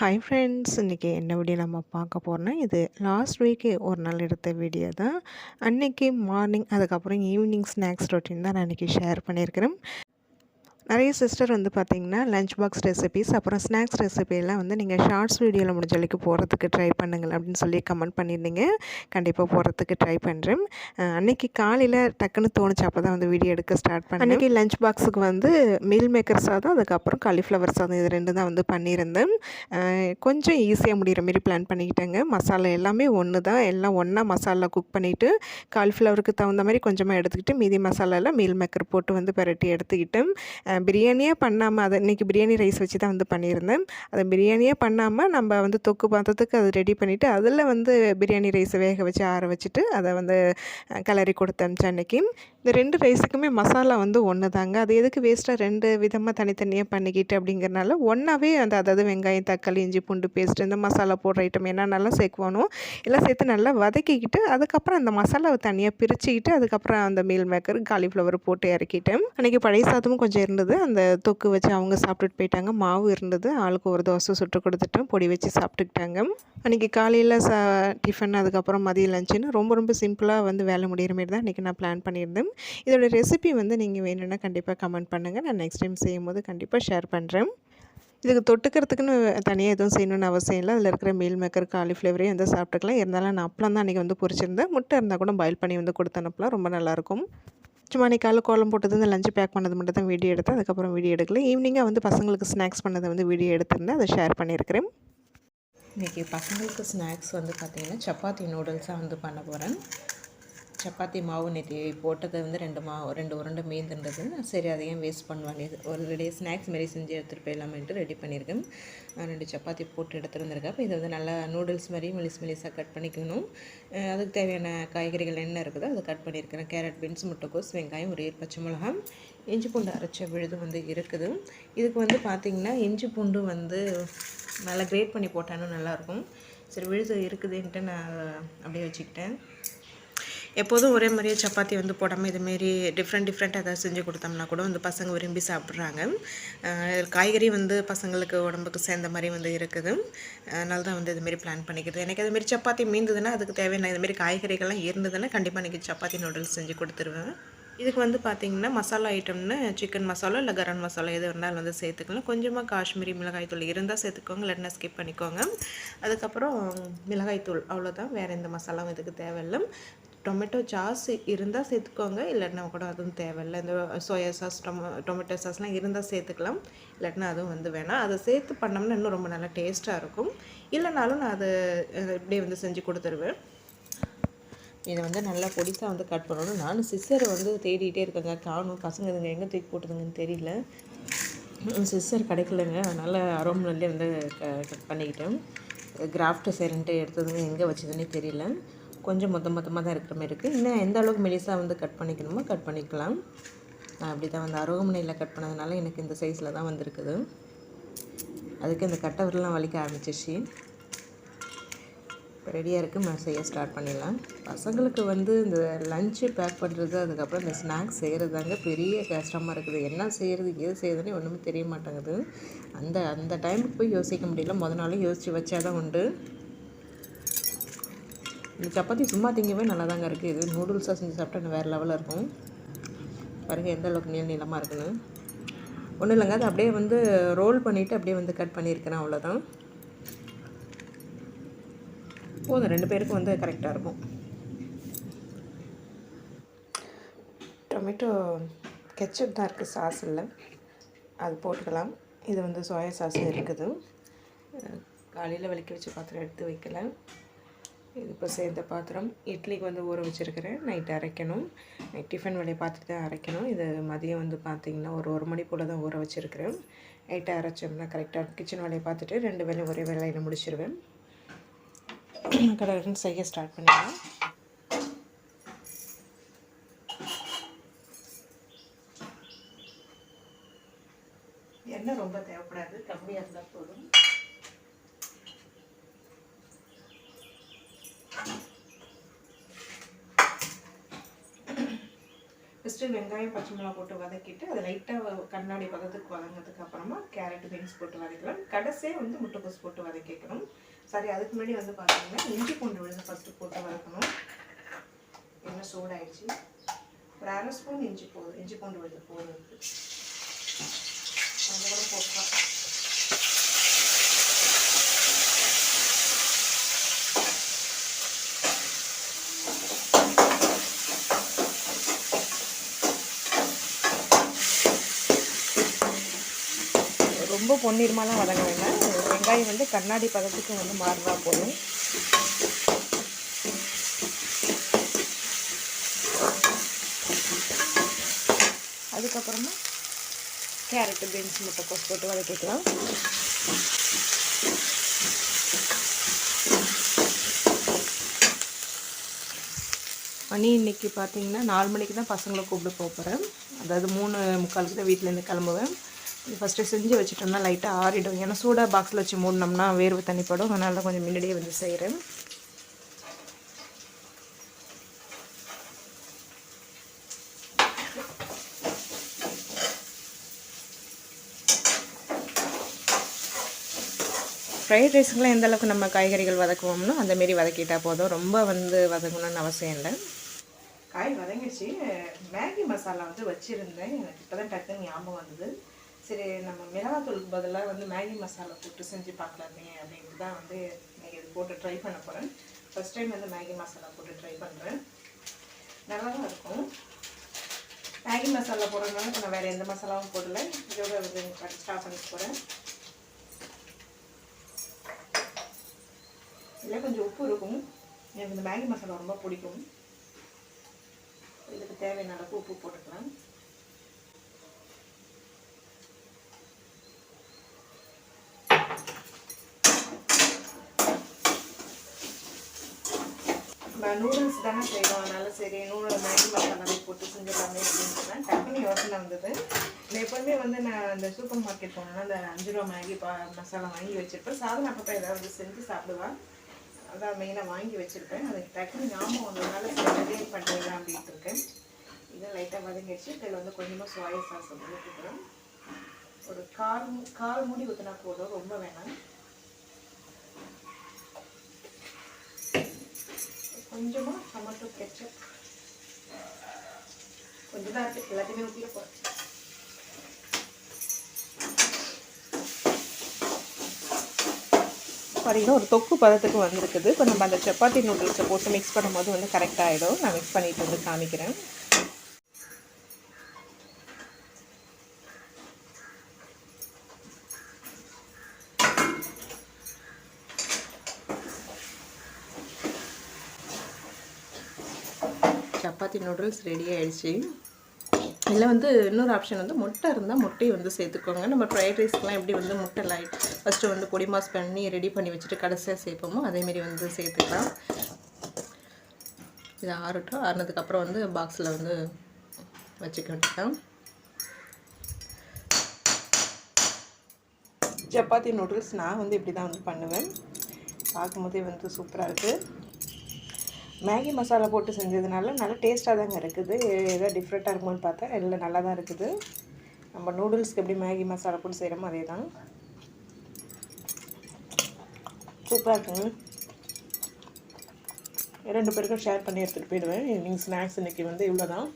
Hi friends இன்றைக்கி என்ன video நம்ம பார்க்க போகிறோன்னா இது லாஸ்ட் வீக்கு ஒரு நாள் எடுத்த வீடியோ தான். அன்றைக்கி மார்னிங் அதுக்கப்புறம் ஈவினிங் ஸ்நாக்ஸ் ரொட்டீன் தான் நான் இன்றைக்கி ஷேர் பண்ணியிருக்கிறேன். நிறைய சிஸ்டர் வந்து பார்த்திங்கன்னா லஞ்ச் பாக்ஸ் ரெசிபிஸ் அப்புறம் ஸ்நாக்ஸ் ரெசிபியெல்லாம் வந்து நீங்கள் ஷார்ட்ஸ் வீடியோவில் முடிஞ்ச அளவுக்கு போகிறதுக்கு ட்ரை பண்ணுங்கள் அப்படின்னு சொல்லி கமெண்ட் பண்ணியிருந்தீங்க. கண்டிப்பாக போகிறதுக்கு ட்ரை பண்ணுறேன் அன்றைக்கி காலையில் டக்குன்னு தோணுச்சு. அப்போ தான் வந்து வீடியோ எடுக்க ஸ்டார்ட் பண்ணேன். அன்றைக்கி லஞ்ச் பாக்ஸுக்கு வந்து மீல் மேக்கர் சாதம் அதுக்கப்புறம் காலிஃப்ளவர் சாதம் இது ரெண்டு தான் வந்து பண்ணியிருந்தேன். கொஞ்சம் ஈஸியாக முடிகிற மாரி பிளான் பண்ணிக்கிட்டேங்க. மசாலா எல்லாமே ஒன்று தான். எல்லாம் ஒன்றா மசாலா குக் பண்ணிவிட்டு காலிஃப்ளவருக்கு தகுந்த மாதிரி கொஞ்சமாக எடுத்துக்கிட்டு மீதி மசாலாலாம் மீல் மேக்கர் போட்டு வந்து பெரட்டி எடுத்துக்கிட்டேன். பிரியாணியே பண்ணாமல் அதை இன்றைக்கி பிரியாணி ரைஸ் வச்சு தான் வந்து பண்ணியிருந்தேன். அதை பிரியாணியே பண்ணாமல் நம்ம வந்து தொக்கு பாத்திரத்துக்கு அது ரெடி பண்ணிவிட்டு அதில் வந்து பிரியாணி ரைஸை வேக வச்சு ஆற வச்சுட்டு அதை வந்து கலரி கிளறி கொடுத்து அனுப்பிச்சேன் அன்றைக்கி இந்த ரெண்டு ரைஸுக்குமே மசாலா வந்து ஒன்று தாங்க. அது எதுக்கு வேஸ்ட்டாக ரெண்டு விதமாக தனித்தனியாக பண்ணிக்கிட்டு அப்படிங்கிறனால ஒன்றாவே அந்த அதாவது வெங்காயம் தக்காளி இஞ்சி பூண்டு பேஸ்ட் இந்த மசாலா போடுற ஐட்டம் என்னென்னலாம் சேர்க்குவானோ எல்லாம் சேர்த்து நல்லா வதக்கிக்கிட்டு அதுக்கப்புறம் அந்த மசாலாவை தனியாக பிரிச்சுக்கிட்டு அதுக்கப்புறம் அந்த மீல் மேக்கர் காலிஃப்ளவர் போட்டு இறக்கிட்டேன். அன்றைக்கி பழைய சாதமும் கொஞ்சம் இருந்தது அந்த தொக்கு வச்சு அவங்க சாப்பிட்டுட்டு போயிட்டாங்க. மாவு இருந்தது. ஆளுக்கு ஒரு தோசை சுட்டு கொடுத்துட்டேன் பொடி வச்சு சாப்பிட்டுக்கிட்டாங்க. அன்றைக்கி காலையில் ச டிஃபன் அதுக்கப்புறம் மதியம் லஞ்சுன்னு ரொம்ப ரொம்ப சிம்பிளாக வந்து வேலை முடிகிற மாரி தான் இன்றைக்கி நான் பிளான் பண்ணியிருந்தேன். இதோட ரெசிபி வந்து நீங்கள் வேணும்னா கண்டிப்பாக கமெண்ட் பண்ணுங்கள் நான் நெக்ஸ்ட் டைம் செய்யும்போது கண்டிப்பாக ஷேர் பண்ணுறேன் இதுக்கு தொட்டுக்கிறதுக்குன்னு தனியாக எதுவும் செய்யணும்னு அவசியம் இல்லை. அதில் இருக்கிற மீல் மேக்கர் காலிஃப்ளவரையும் வந்து சாப்பிட்டுக்கலாம். இருந்தாலும் நான் அப்பளம் தான் அன்றைக்கி வந்து பொரிச்சிருந்தேன். முட்டை இருந்தால் கூட பாயில் பண்ணி வந்து கொடுத்து அனுப்பலாம் ரொம்ப நல்லாயிருக்கும் சும்மா அன்றைக்கி கோலம் போட்டது இந்த லஞ்சு பேக் பண்ணது மட்டும் தான் வீடியோ எடுத்தேன். அதுக்கப்புறம் வீடியோ எடுக்கல. ஈவினிங்காக வந்து பசங்களுக்கு ஸ்நாக்ஸ் பண்ணதை வந்து வீடியோ எடுத்திருந்தேன். அதை ஷேர் பண்ணியிருக்கிறேன். இன்றைக்கி பசங்களுக்கு ஸ்நாக்ஸ் வந்து பார்த்திங்கன்னா சப்பாத்தி நூடுல்ஸாக வந்து பண்ண போகிறேன் சப்பாத்தி மாவு நேற்று போட்டது வந்து ரெண்டு மாவு ரெண்டு உருண்டை மீந்துன்றது சரி அதையும் வேஸ்ட் பண்ணுவாங்க ஒரு ரெடி ஸ்நாக்ஸ் மாரி செஞ்சு எடுத்துகிட்டு போயிடலாமேன்ட்டு ரெடி பண்ணியிருக்கேன். ரெண்டு சப்பாத்தி போட்டு எடுத்துருந்துருக்கேன் அப்போ இதை வந்து நல்லா நூடுல்ஸ் மாதிரி மெலிஸ் மெலிஸாக கட் பண்ணிக்கணும். அதுக்கு தேவையான காய்கறிகள் என்ன இருக்குதோ அதை கட் பண்ணியிருக்கிறேன். கேரட் பீன்ஸ் முட்டைக்கோஸ் வெங்காயம் ஒரு பச்சை மிளகாய் இஞ்சி பூண்டு அரைச்ச விழுது வந்து இருக்குது. இதுக்கு வந்து பார்த்திங்கன்னா இஞ்சி பூண்டு வந்து நல்லா கிரேட் பண்ணி போட்டாலும் நல்லாயிருக்கும் சரி விழுது இருக்குதுன்ட்டு நான் அப்படியே வச்சுக்கிட்டேன். எப்போதும் ஒரே மாதிரியே சப்பாத்தி வந்து போடாமல் இதுமாரி டிஃப்ரெண்ட் டிஃப்ரெண்ட் ஏதாவது செஞ்சு கொடுத்தோம்னா கூட வந்து பசங்க விரும்பி சாப்பிட்றாங்க. காய்கறி வந்து பசங்களுக்கு உடம்புக்கு சேர்ந்த மாதிரி வந்து இருக்குது. அதனால தான் வந்து இதுமாரி பிளான் பண்ணிக்கிறது. எனக்கு அதுமாரி சப்பாத்தி மீந்ததுன்னா அதுக்கு தேவையான இதுமாரி காய்கறிகள்லாம் இருந்ததுன்னா கண்டிப்பாக எனக்கு சப்பாத்தி நூடுல்ஸ் செஞ்சு கொடுத்துருவேன். இதுக்கு வந்து பார்த்திங்கன்னா மசாலா ஐட்டம்னு சிக்கன் மசாலா இல்லை கரம் மசாலா எது இருந்தாலும் வந்து சேர்த்துக்கலாம். கொஞ்சமாக காஷ்மீரி மிளகாய் தூள் இருந்தால் சேர்த்துக்கோங்க. இல்லைன்னா ஸ்கிப் பண்ணிக்கோங்க. அதுக்கப்புறம் மிளகாய் தூள் அவ்வளோதான் வேறு எந்த மசாலாவும் இதுக்கு தேவையில்லை. டொமேட்டோ சாஸ் இருந்தால் சேர்த்துக்கோங்க. இல்லைன்னா கூட அதுவும் தேவையில்லை. இந்த சோயா சாஸ் டொமோ டொமேட்டோ சாஸ்லாம் இருந்தால் சேர்த்துக்கலாம். இல்லைன்னா அதுவும் வந்து வேணாம். அதை சேர்த்து பண்ணோம்னா இன்னும் ரொம்ப நல்லா டேஸ்ட்டாக இருக்கும். இல்லைனாலும் நான் அதை இப்படியே வந்து செஞ்சு கொடுத்துருவேன். இதை வந்து நல்லா பொடிசாக வந்து கட் பண்ணணும். நானும் சிஸ்டரை வந்து தேடிட்டே இருக்கேங்க. காணும் பசங்க இதுங்க எங்கே தூக்கி போட்டுதுங்கன்னு தெரியல. சிஸ்டர் கிடைக்கலங்க. அதனால் அரோம்லேருந்தே வந்து கட் பண்ணிக்கிட்டேன். கிராஃப்ட் சரின்ட்டு எடுத்ததுங்க எங்கே வச்சதுன்னே தெரியல. கொஞ்சம் மொத்த மொத்தமாக தான் இருக்கிற மாதிரி இருக்குது இன்னும் எந்த அளவுக்கு மெலிசாக வந்து கட் பண்ணிக்கணுமோ கட் பண்ணிக்கலாம். நான் அப்படி தான் வந்து அருகமனையில் கட் பண்ணதுனால எனக்கு இந்த சைஸில் தான் வந்திருக்குது. அதுக்கு இந்த கட்டவரெலாம் வலிக்க ஆரம்பிச்சிச்சு ரெடியாக இருக்குது நான் செய்ய ஸ்டார்ட் பண்ணிடலாம். பசங்களுக்கு வந்து இந்த லஞ்சு பேக் பண்ணுறது அதுக்கப்புறம் இந்த ஸ்நாக்ஸ் செய்கிறது தாங்க பெரிய கஷ்டமாக இருக்குது. என்ன செய்கிறது ஏது செய்யறதுன்னு ஒன்றுமே தெரிய மாட்டேங்குது. அந்த அந்த டைமுக்கு போய் யோசிக்க முடியல. முத நாளும் யோசித்து வச்சா தான் உண்டு. இந்த சப்பாத்தி சும்மா திங்கவே நல்லா தாங்க இருக்குது இது நூடுல்ஸாக செஞ்சு சாப்பிட்டா இன்னும் வேறு லெவலில் இருக்கும். பாருங்கள் எந்த அளவுக்கு நீள நீளமாக இருக்குன்னு. ஒன்றும் இல்லைங்க அது அப்படியே வந்து ரோல் பண்ணிவிட்டு அப்படியே வந்து கட் பண்ணியிருக்கிறேன் அவ்வளோதான் போதும் ரெண்டு பேருக்கும் வந்து கரெக்டாக இருக்கும். டொமேட்டோ கெச்சப் தான் இருக்குது சாஸ் இல்லை அது போட்டுக்கலாம். இது வந்து சோயா சாஸ் இருக்குது. காலையில் விளக்கி வச்சு பாத்திரம் எடுத்து வைக்கல. இது இப்போ சேர்ந்த பாத்திரம். இட்லிக்கு வந்து ஊற வச்சுருக்கிறேன். நைட் அரைக்கணும். நைட் டிஃபன் வேலையை பார்த்துட்டு தான் அரைக்கணும். இது மதியம் வந்து பார்த்திங்கன்னா ஒரு ஒரு மணி போல் தான் ஊற வச்சுருக்கிறேன். நைட்டை அரைச்சோம்னா கரெக்டாக கிச்சன் வேலையை பார்த்துட்டு ரெண்டு வேலையும் ஒரே வேலையில் முடிச்சிருவேன். கடகடன்னு செய்ய ஸ்டார்ட் பண்ணிடலாம். எண்ணெய் ரொம்ப தேவைப்படாது. கம்மியாக இருந்தால் போதும். ஃபஸ்ட்டு வெங்காயம் பச்சை மிளகா போட்டு வதக்கிட்டு அதை லைட்டாக கண்ணாடி பதத்துக்கு வதங்கிறதுக்கு அப்புறமா கேரட் பீன்ஸ் போட்டு வதக்கலாம் கடைசியாக வந்து முட்டைக்கோஸ் போட்டு வதக்கிக்கணும். சரி அதுக்கு முன்னாடி வந்து பார்த்தீங்கன்னா இஞ்சி பூண்டு விழுந்து ஃபஸ்ட்டு போட்டு வதக்கணும். என்ன சூடாயிடுச்சு? ஒரு அரை ஸ்பூன் இஞ்சி போதும் இஞ்சி பூண்டு விழுந்து போடுறது அது கூட போட்டோம் ரொம்ப பொன்னிறமாலாம் வதங்க வேண்டாம். வெங்காயம் வந்து கண்ணாடி பதத்துக்கு வந்து மாறுறா போதும். அதுக்கப்புறமா கேரட்டு பீன்ஸ் முட்டைக்கோஸ் போட்டு வதக்கிக்கலாம். மணி இன்னைக்கு பார்த்தீங்கன்னா நாலு மணிக்கு தான் பசங்களை கூப்பிட்டு போகிறேன் அதாவது மூணு முக்காலுக்கு தான் வீட்டிலேருந்து கிளம்புவேன். ஃபஸ்ட்டு செஞ்சு வச்சுட்டோம்னா லைட்டாக ஆறிடும். ஏன்னா சூடாக பாக்ஸில் வச்சு மூடினோம்னா வேர்வை தண்ணிப்படும் அதனால தான் கொஞ்சம் முன்னாடியே வந்து செய்கிறேன் ஃப்ரைட் ரைஸுக்கெலாம் எந்த அளவுக்கு நம்ம காய்கறிகள் வதக்குவோம்னோ அந்தமாரி வதக்கிட்டால் போதும். ரொம்ப வந்து வதங்கணும்னு அவசியம் இல்லை. காய் வதங்கிடுச்சு. மேகி மசாலா வந்து வச்சுருந்தேன். எனக்கு இப்போ தான் டக்குன்னு ஞாபகம் வந்தது. சரி நம்ம மிளகாத்தூளுக்கு பதிலாக வந்து மேகி மசாலா போட்டு செஞ்சு பார்க்கலாமே அப்படின்ட்டு தான் வந்து இன்னைக்கு இது போட்டு ட்ரை பண்ண போகிறேன் ஃபஸ்ட் டைம் வந்து மேகி மசாலா போட்டு ட்ரை பண்ணுறேன் நல்லா தான் இருக்கும். மேகி மசாலா போடுறதுனால இப்போ நான் வேறு எந்த மசாலாவும் போடல. இதோட வந்து ஸ்டார்ட் பண்ணி போகிறேன் இதில் கொஞ்சம் உப்பு இருக்கும். எனக்கு இந்த மேகி மசாலா ரொம்ப பிடிக்கும். இதுக்கு தேவையான அளவுக்கு உப்பு போட்டுக்கலாம். நம்ம நூடுல்ஸ் தானே செய்வோம் அதனால சரி நூடுல் மேகி மசாலாவே போட்டு செஞ்சிடலாமே அப்படின்னு டக்குனு யோசனை வந்தது. நான் எப்போதுமே வந்து நான் இந்த சூப்பர் மார்க்கெட் போனேன்னா அந்த அஞ்சு ரூபா மேகி பா மசாலா வாங்கி வச்சுருப்பேன். சாதம் அப்பப்போ ஏதாவது செஞ்சு சாப்பிடுவேன் அதான் மெயினாக வாங்கி வச்சுருப்பேன். அதுக்கு டக்குனு ஞாபகம் வந்ததுனால சரி ரெடி அப்படின்ட்டு இருக்கேன். இதை லைட்டாக வதங்கிடுச்சு. இதில் வந்து கொஞ்சமாக சோயா சாஸ் வந்து ஊற்றிக்கிறேன் ஒரு கால் கால் மூடி ஊற்றினா போதும். ரொம்ப வேணாம். கொஞ்சமாக டொமேட்டோ கெச்சப் கொஞ்சம் தான் இருக்குது எல்லாத்தையுமே ஊற்றிட போகிறேன் பார்த்தீங்கன்னா ஒரு தொக்கு பதத்துக்கு வந்திருக்குது. இப்போ நம்ம அந்த சப்பாத்தி நூடுல்ஸை போட்டு மிக்ஸ் பண்ணும்போது வந்து கரெக்டாக ஆகிடும் நான் மிக்ஸ் பண்ணிட்டு வந்து காமிக்கிறேன். சப்பாத்தி நூடுல்ஸ் ரெடி ஆகிடுச்சு இதில் வந்து இன்னொரு ஆப்ஷன் வந்து முட்டை இருந்தால் முட்டையை வந்து சேர்த்துக்கோங்க. நம்ம ஃப்ரைட் ரைஸ்க்குலாம் எப்படி வந்து முட்டை லைட் ஃபஸ்ட்டு வந்து பொடி மாஸ் பண்ணி ரெடி பண்ணி வச்சுட்டு கடைசியாக சேர்ப்போமோ அதேமாரி வந்து சேர்த்துக்கலாம். இது ஆறட்டும். ஆறுனதுக்கப்புறம் வந்து பாக்ஸில் வந்து வச்சுக்க வேண்டியதான் சப்பாத்தி நூடுல்ஸ் நான் வந்து இப்படி தான் வந்து பண்ணுவேன். பார்க்கும்போதே வந்து சூப்பராக இருக்குது மேகி மசாலா போட்டு செஞ்சதுனால நல்லா டேஸ்ட்டாக தாங்க இருக்குது. ஏதோ டிஃப்ரெண்ட்டாக இருக்குமான்னு பார்த்தா இல்லை நல்லா தான் இருக்குது. நம்ம நூடுல்ஸ்க்கு எப்படி மேகி மசாலா போட்டு செய்கிறோமோ அதே தான் சூப்பராக இருக்குங்க. ரெண்டு பேருக்கும் ஷேர் பண்ணி எடுத்துகிட்டு போயிடுவேன். ஈவினிங் ஸ்நாக்ஸ் இன்றைக்கி வந்து இவ்வளோ தான்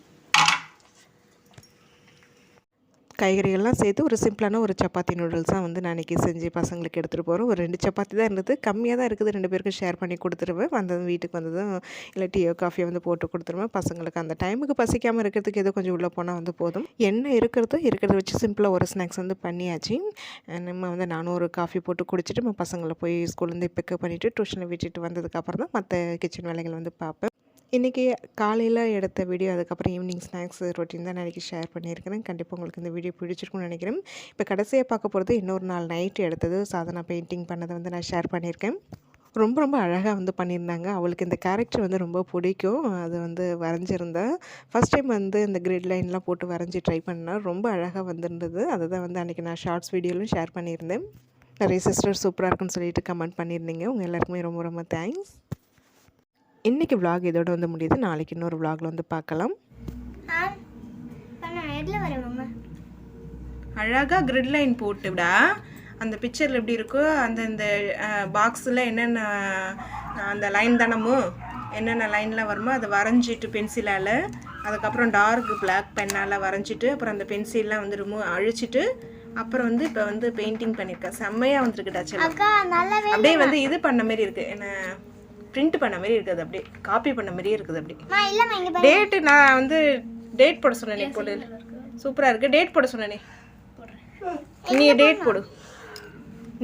காய்கறிகள்லாம் சேர்த்து ஒரு சிம்பிளான ஒரு சப்பாத்தி நூடுல்ஸாக வந்து நான் இன்றைக்கி செஞ்சு பசங்களுக்கு எடுத்துகிட்டு போகிறோம் ஒரு ரெண்டு சப்பாத்தி தான் இருந்தது. கம்மியாக தான் இருக்குது. ரெண்டு பேருக்கும் ஷேர் பண்ணி கொடுத்துருவேன். வந்ததும் வீட்டுக்கு வந்ததும் இல்லை டீயோ காஃபியோ வந்து போட்டு கொடுத்துருவேன். பசங்களுக்கு அந்த டைமுக்கு பசிக்காமல் இருக்கிறதுக்கு ஏதோ கொஞ்சம் உள்ளே போனால் வந்து போதும். என்ன இருக்கிறதோ இருக்கிறத வச்சு சிம்பிளாக ஒரு ஸ்நாக்ஸ் வந்து பண்ணியாச்சு. நம்ம வந்து நானும் ஒரு காஃபி போட்டு குடிச்சிட்டு நம்ம பசங்களை போய் ஸ்கூல்லேருந்து பிக்கப் பண்ணிவிட்டு டியூஷனில் விட்டுட்டு வந்ததுக்கப்புறம் தான் மற்ற கிச்சன் வேலைகள் வந்து பார்ப்பேன். இன்றைக்கி காலையில் எடுத்த வீடியோ அதுக்கப்புறம் ஈவினிங் ஸ்நாக்ஸ் ரொட்டீன் தான் நான் இன்றைக்கி ஷேர் பண்ணியிருக்கிறேன். கண்டிப்பாக உங்களுக்கு இந்த வீடியோ பிடிச்சிருக்கும்னு நினைக்கிறேன். இப்போ கடைசியாக பார்க்க போகிறது இன்னொரு நாள் நைட்டு எடுத்தது. சாதனா பெயிண்டிங் பண்ணதை வந்து நான் ஷேர் பண்ணியிருக்கேன். ரொம்ப ரொம்ப அழகாக வந்து பண்ணியிருந்தாங்க. அவளுக்கு இந்த கேரக்டர் வந்து ரொம்ப பிடிக்கும். அது வந்து வரைஞ்சிருந்தேன். ஃபஸ்ட் டைம் வந்து இந்த கிரிட் லைன்லாம் போட்டு வரைஞ்சி ட்ரை பண்ணேன். ரொம்ப அழகாக வந்திருந்தது. அதை தான் வந்து அன்றைக்கி நான் ஷார்ட்ஸ் வீடியோலையும் ஷேர் பண்ணியிருந்தேன். நிறைய சிஸ்டர் சூப்பராக இருக்குன்னு சொல்லிட்டு கமெண்ட் பண்ணியிருந்தீங்க. உங்கள் எல்லாருக்குமே ரொம்ப ரொம்ப தேங்க்ஸ் இன்றைக்கி vlog இதோட வந்து முடியுது. நாளைக்கு இன்னொரு vlogல வந்து பார்க்கலாம். அழகாக கிரிட் லைன் போட்டுவிடா. அந்த பிக்சரில் எப்படி இருக்கோ அந்த இந்த பாக்ஸில் என்னென்ன அந்த லைன் தானமோ என்னென்ன லைன்லாம் வருமோ அதை வரைஞ்சிட்டு பென்சிலால் அதுக்கப்புறம் டார்க் பிளாக் பென்னால் வரைஞ்சிட்டு அப்புறம் அந்த பென்சில்லாம் வந்து ரிமூவ் அழிச்சிட்டு அப்புறம் வந்து இப்போ வந்து பெயிண்டிங் பண்ணியிருக்கேன். செம்மையாக வந்துருக்குடா செல்லம். அக்கா நல்லாவே அப்படியே வந்து இது பண்ண மாதிரி இருக்குது என்ன? பிரிண்ட் பண்ண மாதிரி இருக்குது அப்படியே காப்பி பண்ண மாதிரியே இருக்குது அப்படி டேட்டு நான் வந்து டேட் போட சொன்னேனே போடு. சூப்பராக இருக்குது டேட் போட சொன்னேனே நீ. டேட் போடு.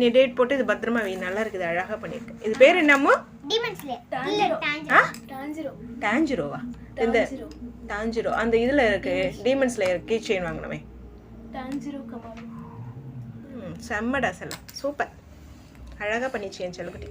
நீ டேட் போட்டு இது பத்திரமா வை. நல்லா இருக்குது. அழகாக பண்ணியிருக்கேன் இது பேர் என்னமோ டான்ஜிரோவா இந்த டான்ஜிரோ அந்த இதில் இருக்கு. டீமன்ஸில் கீ செயின் வாங்கினவே செம்மடா செல்லம். சூப்பர் அழகாக பண்ணிச்சு என் செல்லக்குட்டி.